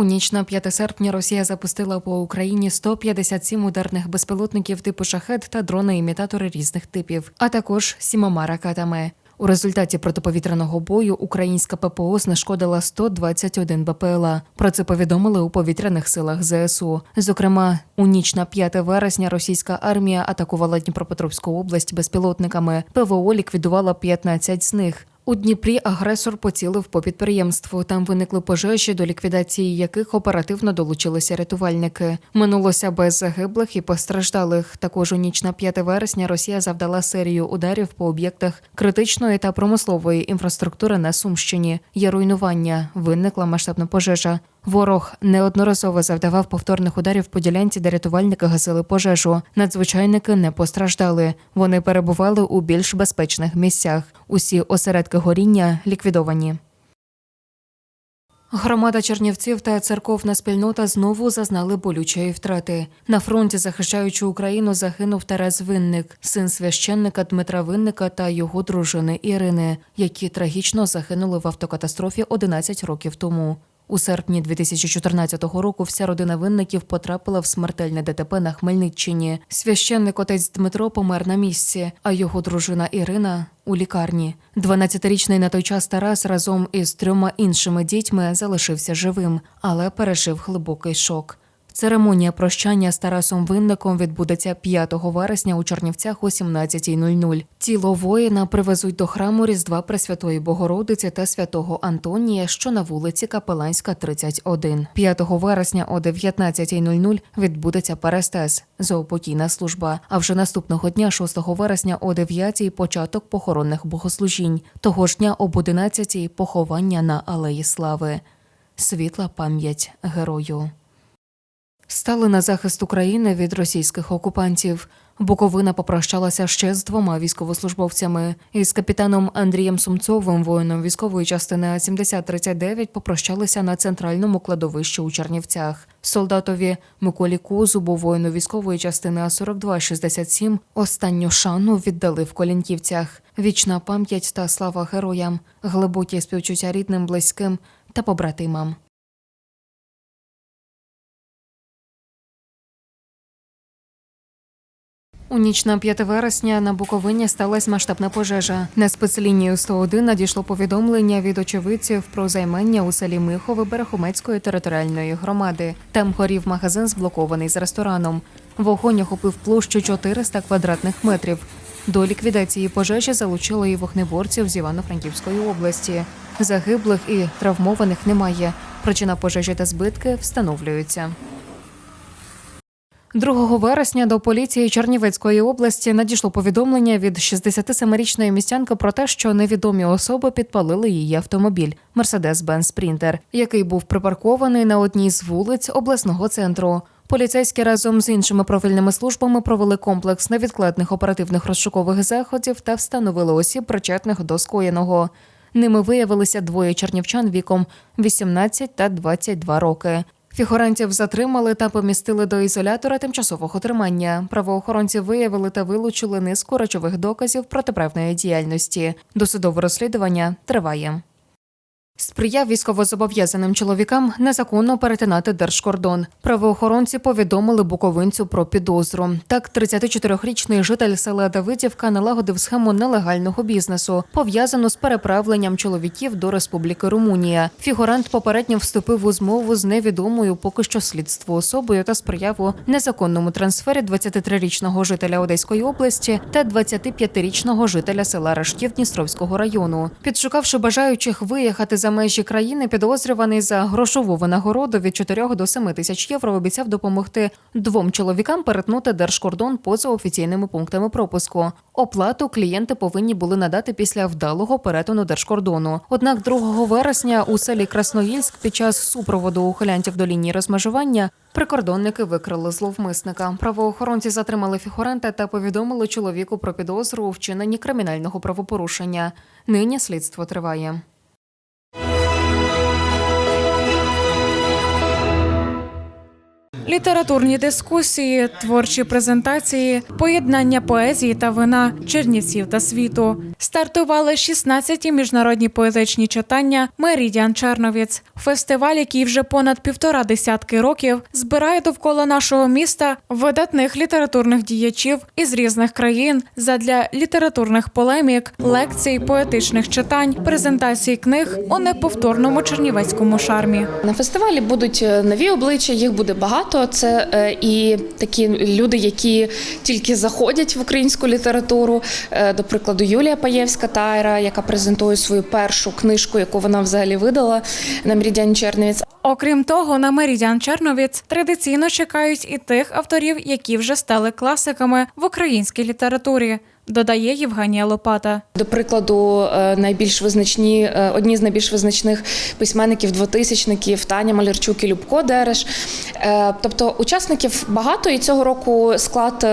У ніч на 5 серпня Росія запустила по Україні 157 ударних безпілотників типу шахет та дрони-імітатори різних типів, а також сімома ракетами. У результаті протиповітряного бою українська ППО знешкодила 121 БПЛА. Про це повідомили у повітряних силах ЗСУ. Зокрема, у ніч на 5 вересня російська армія атакувала Дніпропетровську область безпілотниками. ПВО ліквідувала 15 з них. У Дніпрі агресор поцілив по підприємству. Там виникли пожежі, до ліквідації яких оперативно долучилися рятувальники. Минулося без загиблих і постраждалих. Також у ніч на 5 вересня Росія завдала серію ударів по об'єктах критичної та промислової інфраструктури на Сумщині. Є руйнування, виникла масштабна пожежа. Ворог неодноразово завдавав повторних ударів по ділянці, де рятувальники гасили пожежу. Надзвичайники не постраждали. Вони перебували у більш безпечних місцях. Усі осередки горіння ліквідовані. Громада чернівців та церковна спільнота знову зазнали болючої втрати. На фронті, захищаючи Україну, загинув Тарас Винник, син священника Дмитра Винника та його дружини Ірини, які трагічно загинули в автокатастрофі 11 років тому. У серпні 2014 року вся родина винників потрапила в смертельне ДТП на Хмельниччині. Священник отець Дмитро помер на місці, а його дружина Ірина у лікарні. 12-річний на той час Тарас разом із трьома іншими дітьми залишився живим, але пережив глибокий шок. Церемонія прощання з Тарасом Винником відбудеться 5 вересня у Чернівцях о 17.00. Тіло воїна привезуть до храму Різдва Пресвятої Богородиці та святого Антонія, що на вулиці Капеланська, 31. 5 вересня о 19.00 відбудеться перестез, заупокійна служба. А вже наступного дня, 6 вересня о 9.00 початок похоронних богослужінь. Того ж дня об 11.00 поховання на Алеї Слави. Світла пам'ять герою. Стали на захист України від російських окупантів. Буковина попрощалася ще з двома військовослужбовцями. Із капітаном Андрієм Сумцовим, воїном військової частини 7039, попрощалися на центральному кладовищі у Чернівцях. Солдатові Миколі Козубу, воїну військової частини 4267, останню шану віддали в Колінківцях. Вічна пам'ять та слава героям, глибокі співчуття рідним, близьким та побратимам. У ніч на 5 вересня на Буковині сталася масштабна пожежа. На спецлінію 101 надійшло повідомлення від очевидців про займання у селі Михове Берехомецької територіальної громади. Там горів магазин, зблокований з рестораном. Вогонь охопив площу 400 квадратних метрів. До ліквідації пожежі залучили і вогнеборців з Івано-Франківської області. Загиблих і травмованих немає. Причина пожежі та збитки встановлюються. 2 вересня до поліції Чернівецької області надійшло повідомлення від 67-річної містянки про те, що невідомі особи підпалили її автомобіль Mercedes-Benz Sprinter, який був припаркований на одній з вулиць обласного центру. Поліцейські разом з іншими профільними службами провели комплекс невідкладних оперативних розшукових заходів та встановили осіб, причетних до скоєного. Ними виявилися двоє чернівчан віком 18 та 22 роки. Фігурантів затримали та помістили до ізолятора тимчасового тримання. Правоохоронці виявили та вилучили низку речових доказів протиправної діяльності. Досудове розслідування триває. Сприяв військовозобов'язаним чоловікам незаконно перетинати держкордон. Правоохоронці повідомили буковинцю про підозру. Так, 34-річний житель села Давидівка налагодив схему нелегального бізнесу, пов'язану з переправленням чоловіків до Республіки Румунія. Фігурант попередньо вступив у змову з невідомою поки що слідству особою та сприяв у незаконному трансфері 23-річного жителя Одеської області та 25-річного жителя села Рашків Дністровського району. Підшукавши бажаючих виїхати за межі країни, підозрюваний за грошову винагороду від 4 до 7 тисяч євро обіцяв допомогти двом чоловікам перетнути держкордон поза офіційними пунктами пропуску. Оплату клієнти повинні були надати після вдалого перетину держкордону. Однак 2 вересня у селі Красноїльськ під час супроводу ухилянтів до лінії розмежування прикордонники викрили зловмисника. Правоохоронці затримали фігуранта та повідомили чоловіку про підозру у вчиненні кримінального правопорушення. Нині слідство триває. Літературні дискусії, творчі презентації, поєднання поезії та вина чернівців та світу. Стартували 16-ті міжнародні поетичні читання Мерідіан Черновіць. Фестиваль, який вже понад півтора десятки років збирає довкола нашого міста видатних літературних діячів із різних країн задля літературних полемік, лекцій, поетичних читань, презентацій книг у неповторному чернівецькому шармі. На фестивалі будуть е, нові обличчя, їх буде багато. Це е, і такі люди, які тільки заходять в українську літературу. Е, До прикладу, Юлія Паєвська Тайра, яка презентує свою першу книжку, яку вона взагалі видала на Мірідян Черновіць. Окрім того, на Мерідіан Черновіць традиційно чекають і тих авторів, які вже стали класиками в українській літературі, додає Євгенія Лопата. До прикладу, е, найбільш визначні е, одні з найбільш визначних письменників двотисячників Таня Малярчук і Любко Дереш. Е, Тобто учасників багато, і цього року склад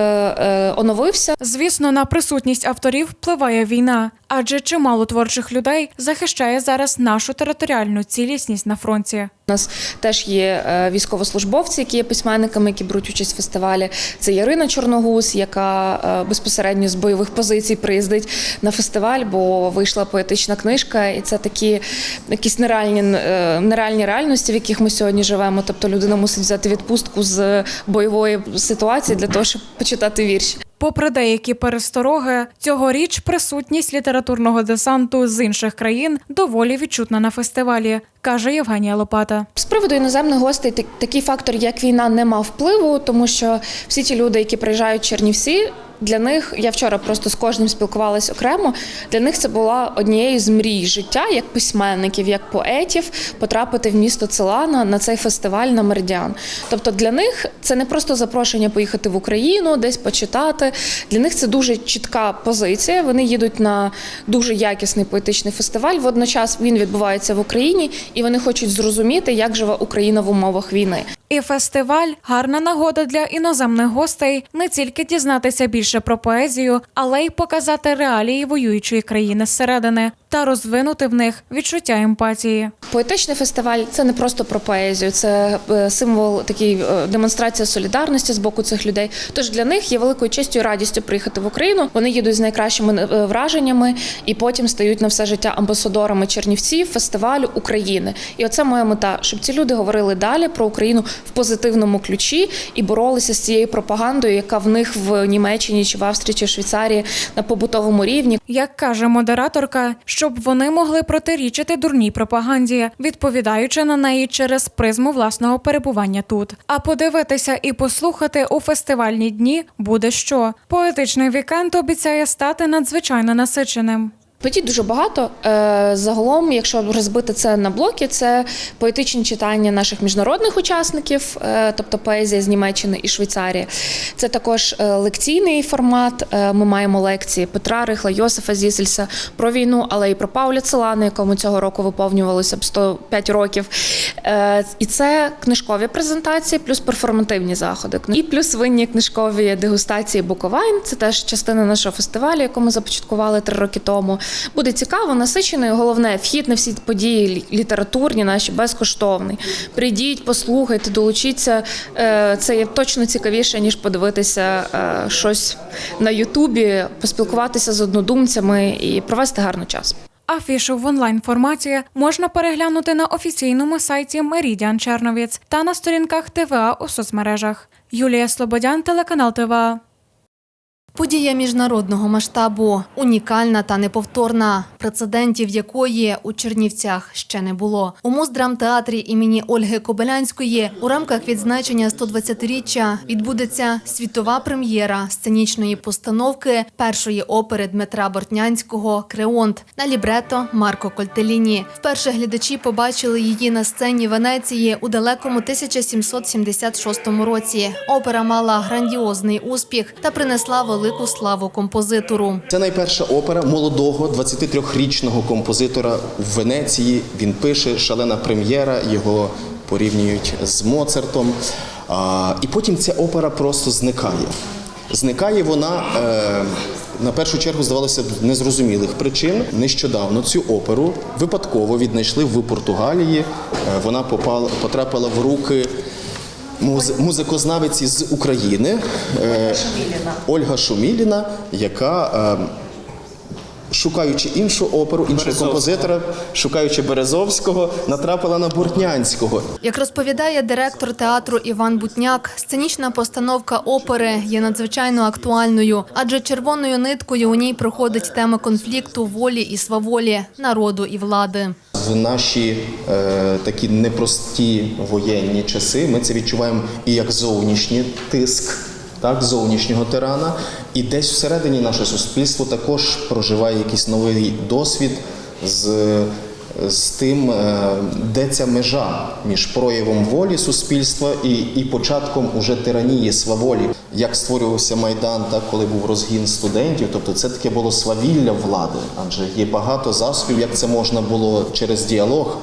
оновився. Звісно, на присутність авторів впливає війна, адже чимало творчих людей захищає зараз нашу територіальну цілісність на фронті. У нас теж є е, військовослужбовці, які є письменниками, які беруть участь в фестивалі. Це Ярина Чорногуз, яка е, безпосередньо з бойових позицій приїздить на фестиваль, бо вийшла поетична книжка, і це такі якісь нереальні, е, нереальні реальності, в яких ми сьогодні живемо. Тобто людина мусить взяти відпустку з бойової ситуації для того, щоб почитати вірш. Попри деякі перестороги, цьогоріч присутність літературного десанту з інших країн доволі відчутна на фестивалі, каже Євгенія Лопата. З приводу іноземних гостей так- такий фактор, як війна, не мав впливу, тому що всі ті люди, які приїжджають в Чернівці, для них я вчора просто з кожним спілкувалась окремо. Для них це була однією з мрій життя, як письменників, як поетів, потрапити в місто Целана на цей фестиваль на Меридіан. Тобто для них це не просто запрошення поїхати в Україну, десь почитати. Для них це дуже чітка позиція. Вони їдуть на дуже якісний поетичний фестиваль. Водночас він відбувається в Україні, і вони хочуть зрозуміти, як живе Україна в умовах війни. І фестиваль гарна нагода для іноземних гостей не тільки дізнатися більше про поезію, але й показати реалії воюючої країни зсередини та розвинути в них відчуття емпатії. Поетичний фестиваль це не просто про поезію, це е, символ такий е, демонстрація солідарності з боку цих людей. Тож для них є великою честю і радістю приїхати в Україну. Вони їдуть з найкращими е, враженнями і потім стають на все життя амбасадорами Чернівців, фестивалю України. І оце моя мета, щоб ці люди говорили далі про Україну в позитивному ключі і боролися з цією пропагандою, яка в них в Німеччині чи в Австрії чи в Швейцарії на побутовому рівні. Як каже модераторка, щоб вони могли протирічити дурній пропаганді, відповідаючи на неї через призму власного перебування тут. А подивитися і послухати у фестивальні дні буде що. Поетичний вікенд обіцяє стати надзвичайно насиченим. Подій дуже багато. Е, Загалом, якщо розбити це на блоки, це поетичні читання наших міжнародних учасників, е, тобто поезія з Німеччини і Швейцарії. Це також е, лекційний формат. Ми маємо лекції Петра Рихла, Йосифа Зісельса про війну, але і про Пауля Целана, якому цього року виповнювалося б 105 років. І це книжкові презентації, плюс перформативні заходи. І плюс винні книжкові дегустації Буковайн. Це теж частина нашого фестивалю, яку ми започаткували три роки тому. Буде цікаво, насичено. і Головне, вхід на всі події літературні наші безкоштовний. Прийдіть, послухайте, долучіться. Е, Це є точно цікавіше, ніж подивитися е, щось на Ютубі, поспілкуватися з однодумцями і провести гарний час. Афішу в онлайн форматі можна переглянути на офіційному сайті Мерідіан Черновіць та на сторінках ТВА у соцмережах. Юлія Слободян, телеканал ТВА. Подія міжнародного масштабу унікальна та неповторна, прецедентів якої у Чернівцях ще не було. У Муздрамтеатрі імені Ольги Кобилянської у рамках відзначення 120-річчя відбудеться світова прем'єра сценічної постановки першої опери Дмитра Бортнянського Креонт на лібрето Марко Кольтеліні. Вперше глядачі побачили її на сцені Венеції у далекому 1776 році. Опера мала грандіозний успіх та принесла велику славу композитору. Це найперша опера молодого 23-річного композитора в Венеції. Він пише шалена прем'єра, його порівнюють з Моцартом. І потім ця опера просто зникає. Зникає вона. Е, на першу чергу здавалося незрозумілих причин. Нещодавно цю оперу випадково віднайшли в Португалії. Е, Вона попала, потрапила в руки музикознавиці з України е, Ольга Шуміліна, яка. Шукаючи іншу оперу, іншого композитора, шукаючи Березовського, натрапила на Бортнянського. Як розповідає директор театру Іван Бутняк, сценічна постановка опери є надзвичайно актуальною, адже червоною ниткою у ній проходить тема конфлікту волі і сваволі, народу і влади. В наші е, такі непрості воєнні часи ми це відчуваємо і як зовнішній тиск, так, зовнішнього тирана, і десь всередині наше суспільство також проживає якийсь новий досвід з, з тим, е, де ця межа між проявом волі суспільства і, і початком уже тиранії, сваволі. Як створювався майдан, так коли був розгін студентів, тобто це таке було свавілля влади, адже є багато засобів, як це можна було через діалог.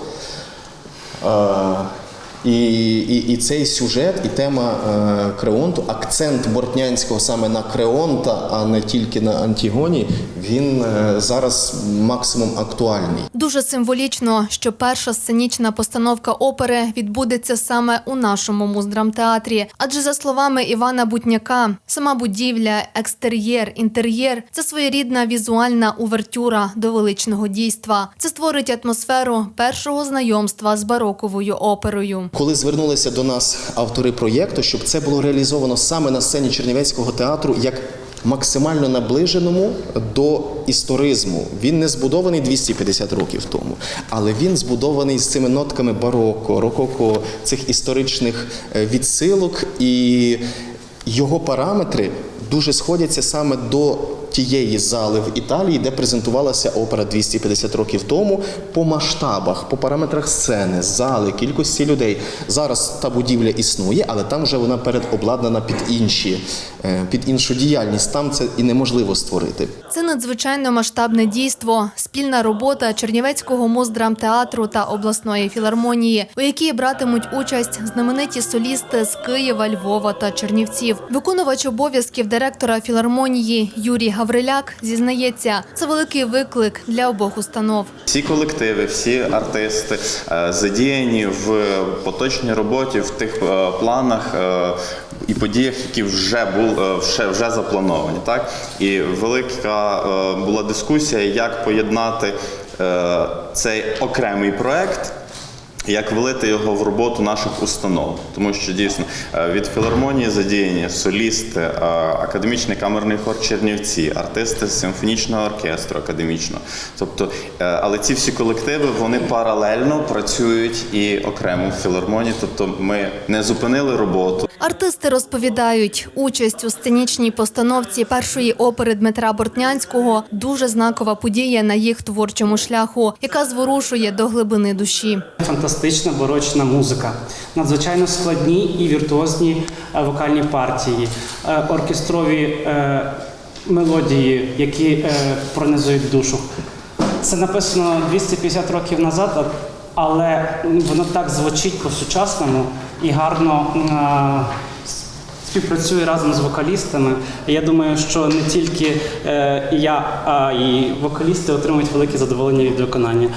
І, і, і цей сюжет, і тема е, Креонту, акцент Бортнянського саме на Креонта, а не тільки на Антігоні, він е, зараз максимум актуальний. Дуже символічно, що перша сценічна постановка опери відбудеться саме у нашому муздрамтеатрі. Адже за словами Івана Бутняка, сама будівля, екстер'єр, інтер'єр це своєрідна візуальна увертюра до величного дійства. Це створить атмосферу першого знайомства з бароковою оперою. Коли звернулися до нас автори проєкту, щоб це було реалізовано саме на сцені Чернівецького театру як максимально наближеному до історизму. Він не збудований 250 років тому, але він збудований з цими нотками бароко, рококо, цих історичних е, відсилок, і його параметри дуже сходяться саме до тієї зали в Італії, де презентувалася опера 250 років тому по масштабах, по параметрах сцени, зали, кількості людей. Зараз та будівля існує, але там вже вона передобладнана під інші, е, під іншу діяльність. Там це і неможливо створити. Це надзвичайно масштабне дійство, спільна робота Чернівецького муздрамтеатру та обласної філармонії, у якій братимуть участь знамениті солісти з Києва, Львова та Чернівців. Виконувач обов'язків директора філармонії Юрій Гавриляк зізнається, це великий виклик для обох установ. Всі колективи, всі артисти е, задіяні в поточній роботі, в тих е, планах е, і подіях, які вже були вже, вже заплановані. Так і велика була дискусія, як поєднати цей окремий проект. Як влити його в роботу наших установ, тому що дійсно е, від філармонії задіяні солісти, е, академічний камерний хор Чернівці, артисти симфонічного оркестру академічного. Тобто, е, але ці всі колективи вони паралельно працюють і окремо в філармонії. Тобто, ми не зупинили роботу. Артисти розповідають, участь у сценічній постановці першої опери Дмитра Бортнянського дуже знакова подія на їх творчому шляху, яка зворушує до глибини душі. Фантастична барочна музика, надзвичайно складні і віртуозні е, вокальні партії, е, оркестрові е, мелодії, які пронизують душу. Це написано 250 років назад, але воно так звучить по-сучасному і гарно співпрацює разом з вокалістами. Я думаю, що не тільки я, а й вокалісти отримують велике задоволення від виконання.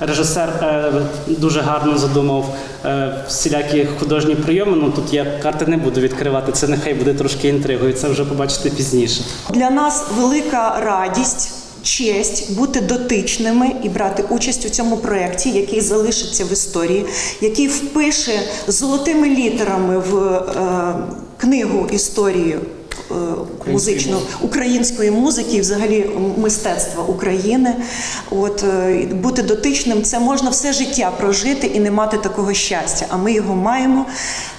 Режисер е, дуже гарно задумав е, всілякі художні прийоми. Ну тут я карти не буду відкривати. Це нехай буде трошки інтригою. Це вже побачите пізніше. Для нас велика радість, честь бути дотичними і брати участь у цьому проєкті, який залишиться в історії, який впише золотими літерами в е, книгу історії. Е, Музично української музики, і взагалі мистецтва України. От е, бути дотичним це можна все життя прожити і не мати такого щастя. А ми його маємо.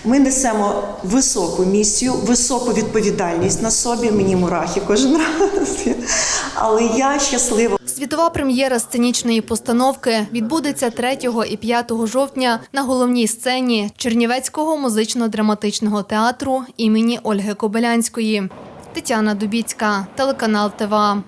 Ми несемо високу місію, високу відповідальність на собі. Мені мурахи кожен раз. Але я щаслива. Світова прем'єра сценічної постановки відбудеться 3 і 5 жовтня на головній сцені Чернівецького музично-драматичного театру імені Ольги Кобилянської. Тетяна Дубіцька, телеканал ТВА.